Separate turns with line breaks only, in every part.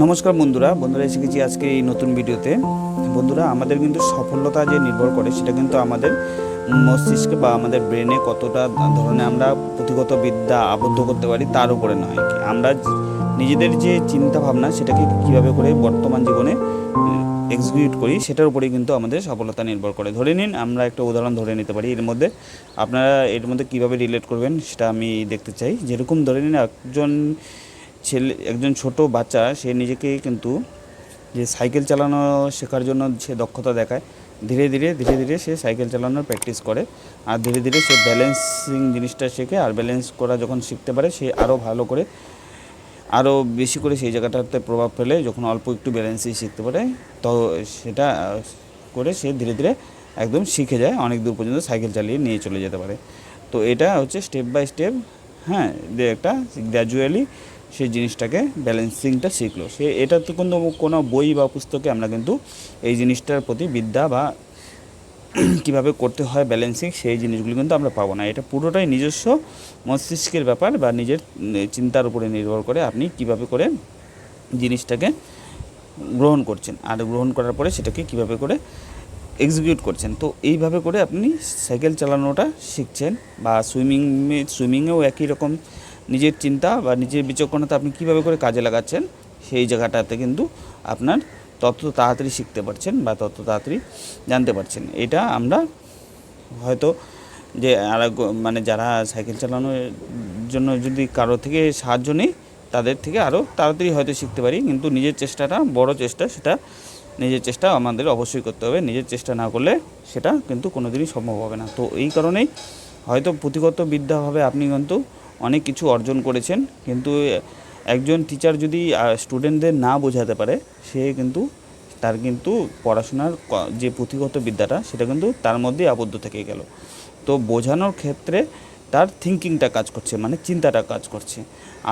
নমস্কার বন্ধুরা বন্ধুরা এসে গেছি আজকে এই নতুন ভিডিওতে। বন্ধুরা, আমাদের কিন্তু সফলতা যে নির্ভর করে সেটা কিন্তু আমাদের মস্তিষ্কে বা আমাদের ব্রেনে কতটা ধরনের আমরা পুঁথিগত বিদ্যা আবদ্ধ করতে পারি তার উপরে নয়। আমরা নিজেদের যে চিন্তা ভাবনা সেটাকে কীভাবে করে বর্তমান জীবনে এক্সিকিউট করি সেটার উপরেই কিন্তু আমাদের সফলতা নির্ভর করে। ধরে নিন, আমরা একটা উদাহরণ ধরে নিতে পারি। এর মধ্যে আপনারা এর মধ্যে কীভাবে রিলেট করবেন সেটা আমি দেখতে চাই। যেরকম ধরে নিন, একজন ছেলে, একজন ছোট বাচ্চা, সে নিজেকে কিন্তু যে সাইকেল চালানো শেখার জন্য সে দক্ষতা দেখায়, ধীরে ধীরে ধীরে ধীরে সে সাইকেল চালানোর প্র্যাকটিস করে। আর ধীরে ধীরে সে ব্যালেন্সিং জিনিসটা শেখে, আর ব্যালেন্স করা যখন শিখতে পারে, সে আরও ভালো করে আরও বেশি করে সেই জায়গাটাতে প্রভাব ফেলে, যখন অল্প একটু ব্যালেন্সই শিখতে পারে, তো সেটা করে সে ধীরে ধীরে একদম শিখে যায়, অনেক দূর পর্যন্ত সাইকেল চালিয়ে নিয়ে চলে যেতে পারে। তো এটা হচ্ছে স্টেপ বাই স্টেপ হ্যাঁ যে একটা গ্র্যাজুয়ালি সেই জিনিসটাকে ব্যালেন্সিংটা শিখলো। সে এটা তো কোনো কোনো বই বা পুস্তকে আমরা কিন্তু এই জিনিসটার প্রতি বিদ্যা বা কীভাবে করতে হয় ব্যালেন্সিং সেই জিনিসগুলো কিন্তু আমরা পাবো না। এটা পুরোটাই নিজস্ব মস্তিষ্কের ব্যাপার বা নিজের চিন্তার উপরে নির্ভর করে আপনি কীভাবে করে জিনিসটাকে গ্রহণ করছেন। আর গ্রহণ করার পরে সেটাকে কীভাবে করে এক্সিকিউট করছেন। তো এইভাবে করে আপনি সাইকেল চালানোটা শিখছেন বা সুইমিং সুইমিংয়েও একই রকম নিজের চিন্তা বা নিজের বিচক্ষণতা আপনি কীভাবে করে কাজে লাগাচ্ছেন, সেই জায়গাটাতে কিন্তু আপনার তত তাড়াতাড়ি শিখতে পারছেন বা তত তাড়াতাড়ি জানতে পারছেন। এটা আমরা হয়তো যে আর মানে যারা সাইকেল চালানোর জন্য যদি কারও থেকে সাহায্য নেই, তাদের থেকে আরও তাড়াতাড়ি হয়তো শিখতে পারি। কিন্তু নিজের চেষ্টাটা, বড় চেষ্টা, সেটা নিজের চেষ্টা আমাদের অবশ্যই করতে হবে। নিজের চেষ্টা না করলে সেটা কিন্তু কোনো দিনই সম্ভব হবে না। তো এই কারণেই হয়তো পুঁথিগত বিদ্যাভাবে আপনি কিন্তু অনেক কিছু অর্জন করেছেন, কিন্তু একজন টিচার যদি স্টুডেন্টদের না বোঝাতে পারে, সে কিন্তু, তার কিন্তু পড়াশোনার যে পুঁথিগত বিদ্যাটা, সেটা কিন্তু তার মধ্যেই আবদ্ধ থেকে গেল। তো বোঝানোর ক্ষেত্রে তার থিঙ্কিংটা কাজ করছে মানে চিন্তাটা কাজ করছে।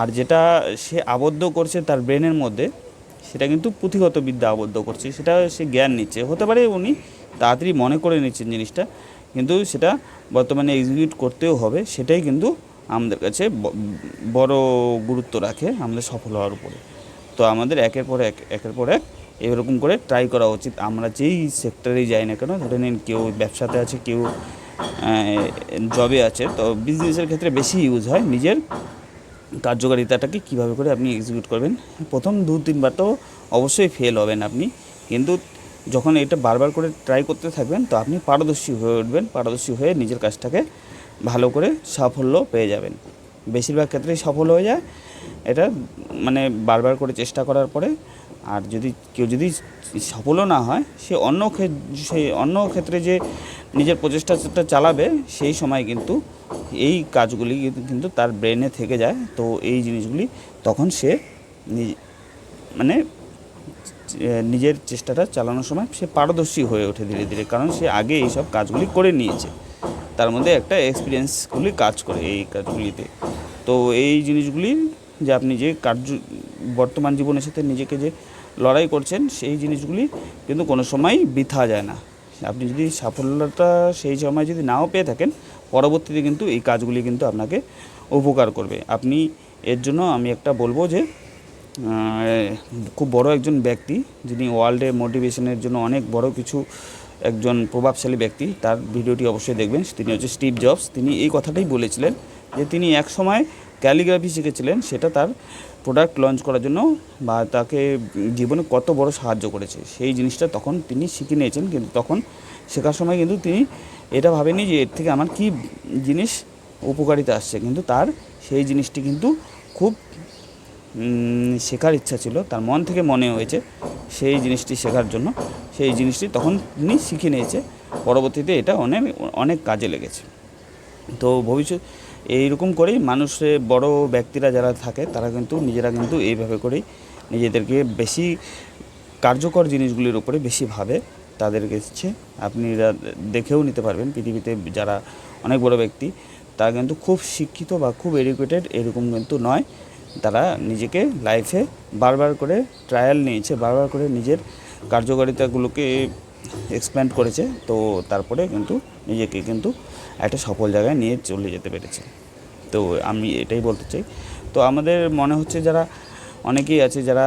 আর যেটা সে আবদ্ধ করছে তার ব্রেনের মধ্যে, সেটা কিন্তু পুঁথিগত বিদ্যা আবদ্ধ করছে, সেটা সে জ্ঞান নিচ্ছে। হতে পারে উনি তাড়াতাড়ি মনে করে নিচ্ছেন জিনিসটা, কিন্তু সেটা বর্তমানে এক্সিকিউট করতেও হবে, সেটাই কিন্তু আমাদের কাছে বড় গুরুত্ব রাখে আমাদের সফল হওয়ার উপরে। তো আমাদের একের পর এক, একের পর এক এরকম করে ট্রাই করা উচিত। আমরা যেই সেক্টরেই যাই না কেন, ধরে নিন কেউ ব্যবসাতে আছে, কেউ জবে আছে, তো বিজনেসের ক্ষেত্রে বেশি ইউজ হয় নিজের কার্যকারিতাটাকে কীভাবে করে আপনি এক্সিকিউট করবেন। প্রথম দু, তিনবার তো অবশ্যই ফেল হবেন আপনি। কিন্তু যখন এটা বারবার করে ট্রাই করতে থাকবেন, তো আপনি পারদর্শী হয়ে উঠবেন, পারদর্শী হয়ে নিজের কাজটাকে ভালো করে সাফল্য পেয়ে যাবেন। বেশিরভাগ ক্ষেত্রেই সফল হয়ে যায়। এটা মানে বারবার করে চেষ্টা করার পরে আর যদি কেউ যদি সফলও না হয়, সে অন্য সেই অন্য ক্ষেত্রে যে নিজের প্রচেষ্টাটা চালাবে, সেই সময় কিন্তু এই কাজগুলি কিন্তু তার ব্রেনে থেকে যায়। তো এই জিনিসগুলি তখন সে মানে নিজের চেষ্টাটা চালানোর সময় সে পারদর্শী হয়ে ওঠে ধীরে ধীরে। কারণ সে আগে এইসব কাজগুলি করে নিয়েছে। তার মধ্যে একটা এক্সপিরিয়েন্সগুলি কাজ করে এই কাজগুলিতে। তো এই জিনিসগুলি যে আপনি যে কার্য, বর্তমান জীবনের সাথে নিজেকে যে লড়াই করছেন, সেই জিনিসগুলি কিন্তু কোনো সময় বৃথা যায় না। আপনি যদি সাফল্যতা সেই সময় যদি নাও পেয়ে থাকেন, পরবর্তীতে কিন্তু এই কাজগুলি কিন্তু আপনাকে উপকার করবে। আপনি এর জন্য আমি একটা বলব যে খুব বড় একজন ব্যক্তি যিনি ওয়ার্ল্ডে মোটিভেশনের জন্য অনেক বড় কিছু একজন প্রভাবশালী ব্যক্তি, তার ভিডিওটি অবশ্যই দেখবেন। তিনি হচ্ছে স্টিভ জবস। তিনি এই কথাটাই বলেছিলেন যে তিনি এক সময় ক্যালিগ্রাফি শিখেছিলেন, সেটা তার প্রোডাক্ট লঞ্চ করার জন্য বা তাকে জীবনে কত বড় সাহায্য করেছে। সেই জিনিসটা তখন তিনি শিখে নিয়েছেন, কিন্তু তখন শেখার সময় কিন্তু তিনি এটা ভাবেনি যে এর থেকে আমার কী জিনিস উপকারিতা আসছে। কিন্তু তার সেই জিনিসটি কিন্তু খুব শেখার ইচ্ছা ছিল, তার মন থেকে মনে হয়েছে সেই জিনিসটি শেখার জন্য। সেই জিনিসটি তখন তিনি শিখে নিয়েছে। পরবর্তীতে এটা অনেক অনেক কাজে লেগেছে। তো ভবিষ্যৎ, এইরকম করেই মানুষের বড় ব্যক্তিরা যারা থাকে, তারা কিন্তু, নিজেরা কিন্তু এইভাবে করেই নিজেদেরকে বেশি কার্যকর জিনিসগুলির উপরে বেশি ভাবে তাদের কাছে আপনি দেখেও নিতে পারবেন। পৃথিবীতে যারা অনেক বড় ব্যক্তি, তারা কিন্তু খুব শিক্ষিত বা খুব এডুকেটেড এরকম কিন্তু নয়। তারা নিজেকে লাইফে বারবার করে ট্রায়াল নিয়েছে, বারবার করে নিজের কার্যকারিতাগুলোকে এক্সপ্যান্ড করেছে। তো তারপরে কিন্তু নিজেকে কিন্তু একটা সফল জায়গায় নিয়ে চলে যেতে পেরেছে। তো আমি এটাই বলতে চাই। তো আমাদের মনে হচ্ছে যারা অনেকেই আছে, যারা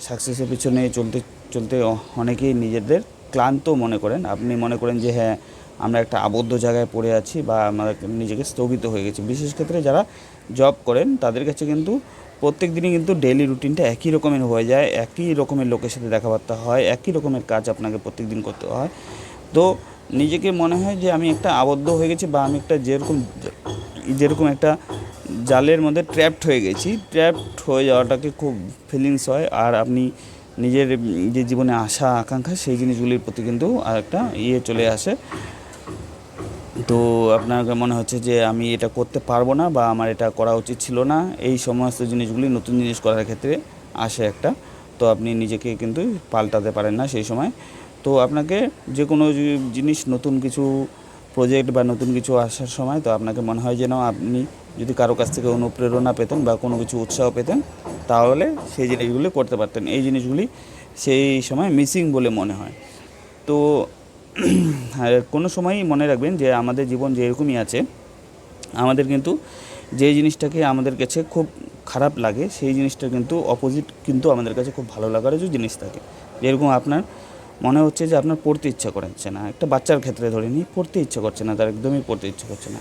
সাকসেসের পিছনে চলতে চলতে অনেকেই নিজেদের ক্লান্ত মনে করেন। আপনি মনে করেন যে হ্যাঁ আমরা একটা আবদ্ধ জায়গায় পড়ে আছি বা আমরা নিজেকে স্থগিত হয়ে গেছি। বিশেষ ক্ষেত্রে যারা জব করেন, তাদের কাছে কিন্তু প্রত্যেক দিনই কিন্তু ডেইলি রুটিনটা একই রকমের হয়ে যায়, একই রকমের লোকের সাথে কথাবার্তা হয়, একই রকমের কাজ আপনাকে প্রত্যেক দিন করতে হয়। তো নিজেকে মনে হয় যে আমি একটা আবদ্ধ হয়ে গেছি বা আমি একটা যেরকম যেরকম একটা জালের মধ্যে ট্র্যাপড হয়ে গেছি। ট্র্যাপড হয়ে যাওয়াটাকে খুব ফিলিংস হয় আর আপনি নিজের যে জীবনে আশা, আকাঙ্ক্ষা সেই জিনিসগুলির প্রতি কিন্তু আর একটা ইয়ে চলে আসে। তো আপনাকে মনে হচ্ছে যে আমি এটা করতে পারব না বা আমার এটা করা উচিত ছিল না? এই সমস্ত জিনিসগুলি, নতুন জিনিস করার ক্ষেত্রে আসে একটা। তো আপনি নিজেকে কিন্তু পাল্টাতে পারেন না সেই সময়। তো আপনাকে যে কোনো জিনিস, নতুন কিছু প্রজেক্ট বা নতুন কিছু আসার সময় তো আপনাকে মনে হয় যেন আপনি যদি কারও কাছ থেকে অনুপ্রেরণা পেতেন বা কোনো কিছু উৎসাহ পেতেন, তাহলে সেই জিনিসগুলি করতে পারতেন। এই জিনিসগুলি সেই সময় মিসিং বলে মনে হয়। তো কোনো সময়ই মনে রাখবেন যে আমাদের জীবন যেরকমই আছে, আমাদের কিন্তু যে জিনিসটাকে আমাদের কাছে খুব খারাপ লাগে, সেই জিনিসটা কিন্তু অপোজিট কিন্তু আমাদের কাছে খুব ভালো লাগার যে জিনিস থাকে। যেরকম আপনার মনে হচ্ছে যে আপনার পড়তে ইচ্ছা করছে না, একটা বাচ্চার ক্ষেত্রে ধরে নিই পড়তে ইচ্ছা করছে না, তার একদমই পড়তে ইচ্ছা করছে না।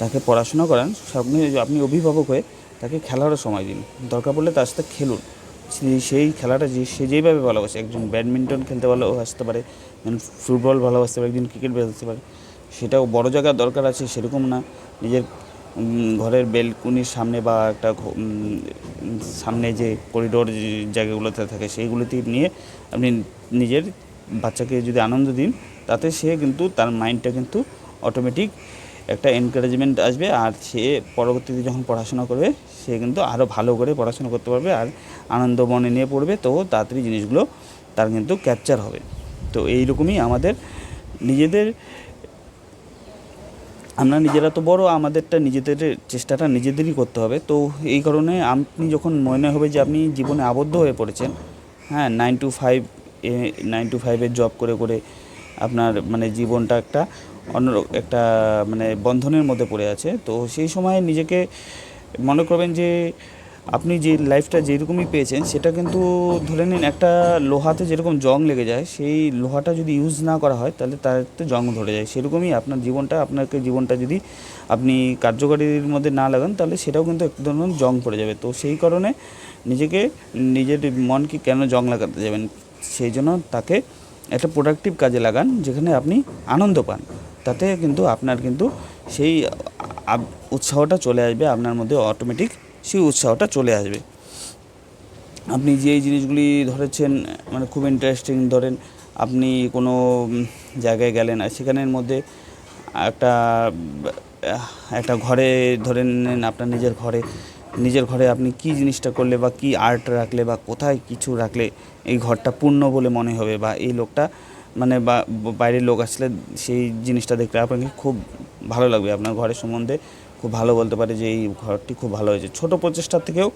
তাকে পড়াশোনা করান আপনি আপনি অভিভাবক হয়ে তাকে খেলারও সময় দিন, দরকার পড়লে তার সাথে খেলুন। সেই খেলাটা যে সে যেভাবে ভালোবাসে, একজন ব্যাডমিন্টন খেলতে ভালোবাসতে পারে, একজন ফুটবল ভালোবাসতে পারে, একজন ক্রিকেট ভালোবাসতে পারে, সেটাও বড় জায়গার দরকার আছে, সেরকম না। নিজের ঘরের বেলকুনির সামনে বা একটা সামনে যে করিডোর জায়গাগুলোতে থাকে, সেইগুলোতে নিয়ে আপনি নিজের বাচ্চাকে যদি আনন্দ দিন, তাতে সে কিন্তু তার মাইন্ডটা কিন্তু অটোমেটিক একটা এনকারেজমেন্ট আসবে আর সে পরবর্তীতে যখন পড়াশোনা করবে, সে কিন্তু আরও ভালো করে পড়াশোনা করতে পারবে আর আনন্দ মনে নিয়ে পড়বে, তো তাড়াতাড়ি জিনিসগুলো তার কিন্তু ক্যাপচার হবে। তো এইরকমই আমাদের নিজেদের, আমরা নিজেরা তো বড়, আমাদেরটা নিজেদের চেষ্টাটা নিজেদেরই করতে হবে। তো এই কারণে আপনি যখন মনে হবে যে আপনি জীবনে আবদ্ধ হয়ে পড়েছেন হ্যাঁ নাইন টু ফাইভ এ নাইন টু ফাইভের জব করে করে আপনার মানে জীবনটা একটা অন্য একটা মানে বন্ধনের মধ্যে পড়ে আছে। তো সেই সময় নিজেকে মনে করবেন যে, আপনি যে লাইফটা যেরকমই পেয়েছেন, সেটা কিন্তু ধরে নিন একটা লোহাতে যেরকম জং লেগে যায়, সেই লোহাটা যদি ইউজ না করা হয়, তাহলে তার তাতে জং ধরে যায়। সেরকমই আপনার জীবনটা, আপনাকে জীবনটা যদি আপনি কার্যকারীর মধ্যে না লাগান, তাহলে সেটাও কিন্তু এক ধরনের জং পড়ে যাবে। তো সেই কারণে নিজেকে, নিজের মনকে কেন জং লাগাতে যাবেন? সেই জন্য তাকে একটা প্রোডাক্টিভ কাজে লাগান, যেখানে আপনি আনন্দ পান। তাতে কিন্তু আপনার কিন্তু সেই উৎসাহটা চলে আসবে, আপনার মধ্যে অটোমেটিক সেই উৎসাহটা চলে আসবে। আপনি যে জিনিসগুলি ধরেছেন মানে খুব ইন্টারেস্টিং ধরেন, আপনি কোনো জায়গায় গেলেন আর সেখানের মধ্যে একটা একটা ঘরে ধরে নেন আপনার নিজের ঘরে নিজের ঘরে আপনি কি জিনিসটা করলে বা কি আর্ট রাখলে বা কোথায় কিছু রাখলে এই ঘরটা পূর্ণ বলে মনে হবে বা এই লোকটা মানে বাইরের লোক আসলে সেই জিনিসটা দেখলে আপনাকে খুব ভালো লাগবে। আপনার ঘরের সম্বন্ধে খুব ভালো বলতে পারে যে, এই ঘরটি খুব ভালো হয়েছে। ছোট প্রচেষ্টার থেকেও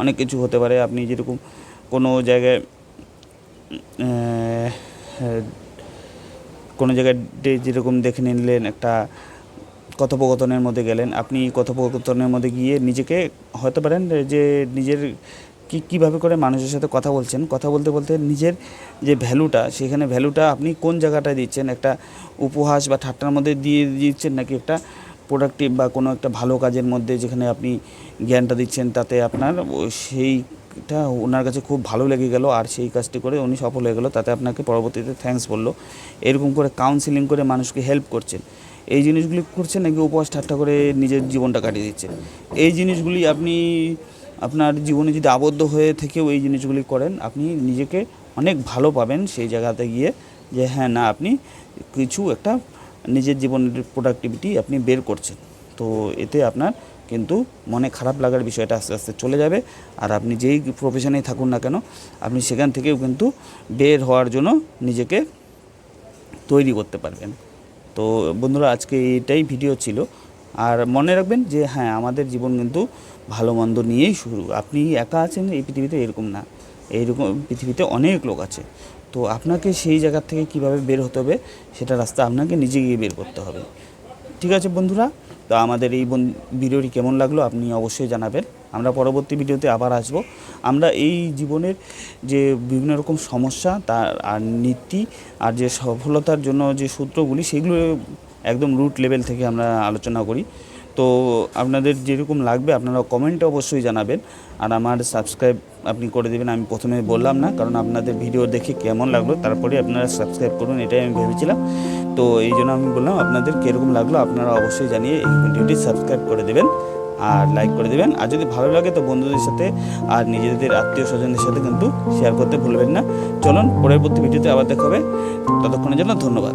অনেক কিছু হতে পারে। আপনি যেরকম কোনো জায়গায় কোনো জায়গায় যেরকম দেখে নিলেন, একটা কথোপকথনের মধ্যে গেলেন, আপনি কথোপকথনের মধ্যে গিয়ে নিজেকে হতে পারেন যে, নিজের কি, কীভাবে করে মানুষের সাথে কথা বলছেন? কথা বলতে বলতে নিজের যে ভ্যালুটা, সেখানে ভ্যালুটা আপনি কোন জায়গাটায় দিচ্ছেন? একটা উপহাস বা ঠাট্টার মধ্যে দিয়ে দিচ্ছেন নাকি একটা প্রোডাক্টিভ বা কোনো একটা ভালো কাজের মধ্যে যেখানে আপনি জ্ঞানটা দিচ্ছেন, তাতে আপনার সেইটা ওনার কাছে খুব ভালো লেগে গেল আর সেই কাজটি করে উনি সফল হয়ে গেল, তাতে আপনাকে পরবর্তীতে থ্যাঙ্কস বলল। এরকম করে কাউন্সিলিং করে মানুষকে হেল্প করছেন। এই জিনিসগুলি করছেন নাকি উপহাস ঠাট্টা করে নিজের জীবনটা কাটিয়ে দিচ্ছেন? এই জিনিসগুলি আপনি আপনার জীবনে যদি আবদ্ধ হয়ে থেকেও এই জিনিসগুলি করেন, আপনি নিজেকে অনেক ভালো পাবেন সেই জায়গাতে গিয়ে যে হ্যাঁ না, আপনি কিছু একটা নিজের জীবনের প্রোডাক্টিভিটি আপনি বের করছেন। তো এতে আপনার কিন্তু মনে খারাপ লাগার বিষয়টা আস্তে আস্তে চলে যাবে। আর আপনি যেই প্রফেশনেই থাকুন না কেন, আপনি সেখান থেকেও কিন্তু বের হওয়ার জন্য নিজেকে তৈরি করতে পারবেন। তো বন্ধুরা, আজকে এটাই ভিডিও ছিল। আর মনে রাখবেন যে হ্যাঁ আমাদের জীবন কিন্তু ভালো মন্দ নিয়েই শুরু। আপনি একা আছেন, এই পৃথিবীতে এরকম না। এইরকম পৃথিবীতে অনেক লোক আছে। তো আপনাকে সেই জায়গা থেকে কীভাবে বের হতে হবে, সেটা রাস্তা আপনাকে নিজে গিয়ে বের করতে হবে। ঠিক আছে বন্ধুরা? তো আমাদের এই ভিডিওটি কেমন লাগল আপনি অবশ্যই জানাবেন। আমরা পরবর্তী ভিডিওতে আবার আসব। আমরা এই জীবনের যে বিভিন্ন রকম সমস্যা, তার আর নীতি আর যে সফলতার জন্য যে সূত্রগুলি, সেগুলো একদম রুট লেভেল থেকে আমরা আলোচনা করি। তো আপনাদের যেরকম লাগবে আপনারা কমেন্টে অবশ্যই জানাবেন। আর আমার সাবস্ক্রাইব আপনি করে দেবেন, আমি প্রথমে বললাম না, কারণ আপনাদের ভিডিও দেখে কেমন লাগল, তারপরে আপনারা সাবস্ক্রাইব করুন, এটাই আমি ভেবেছিলাম। তো এই জন্য আমি বললাম, আপনাদের কীরকম লাগল আপনারা অবশ্যই জানিয়ে এই ভিডিওটি সাবস্ক্রাইব করে দেবেন আর লাইক করে দেবেন। আর যদি ভালো লাগে তো বন্ধুদের সাথে আর নিজেদের আত্মীয় স্বজনদের সাথে কিন্তু শেয়ার করতে ভুলবেন না। চলুন পরবর্তী ভিডিওতে আবার দেখা হবে। ততক্ষণের জন্য ধন্যবাদ।